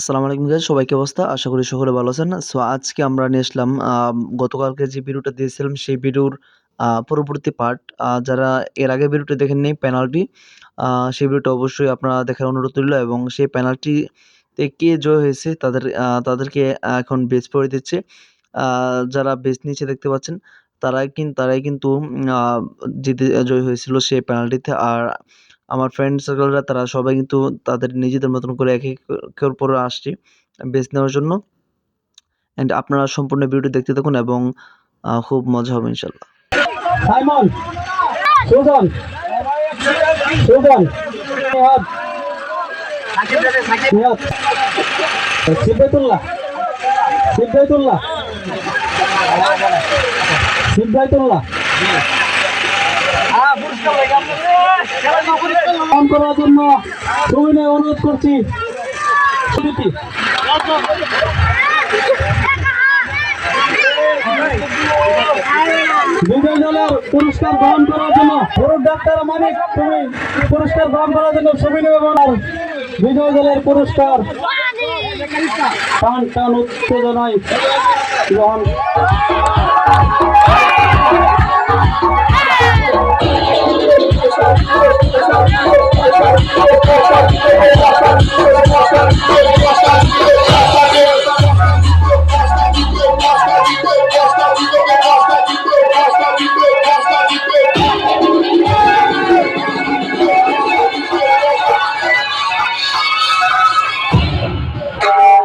আসসালামু আলাইকুম গাইস সবাইকে অবস্থা? আশা করি সকলে ভালো আছেন। সো আজকে আমরা নিয়ে আসলাম গতকালকে যে ভিডিওটা দিয়েছিলাম, সেই ভিডিওর পরবর্তী পার্ট যারা এর আগে ভিডিওটা দেখেননি পেনাল্টি সেই ভিডিওটা অবশ্যই আপনারা দেখার অনুরোধ রইল এবং সেই পেনাল্টিতে কে জয় হয়েছে, তাদের তাদেরকে এখন বেচ পড়ে দিচ্ছে। যারা বেচ নিচে দেখতে পাচ্ছেন, তারাই কিন্তু তারাই কিন্তু জিতে, জয় হয়েছিল সেই পেনাল্টিতে আর আমার ফ্রেন্ড সার্কেলরা তারা সবাই কিন্তু তাদের নিজেদের মতন করে এক একের পর আসছি বেচ নেওয়ার জন্য। অ্যান্ড আপনারা সম্পূর্ণ ভিডিওটি দেখতে থাকুন এবং খুব মজা হবে ইনশাল্লাহ সাইমন সুজন সিদ্ধাইতুল্লাহ সিদ্ধাইতুল্লাহ কাম করার জন্য সুবিনয় অনুরোধ করছি। বিজয় পুরস্কার গ্রহণ করার জন্য ডাক্তার মানিক, তুমি পুরস্কার গ্রহণ করার জন্য সুবিনয় এবং বিজয় দলের পুরস্কার টান টান, উত্তেজনায় গ্রহণ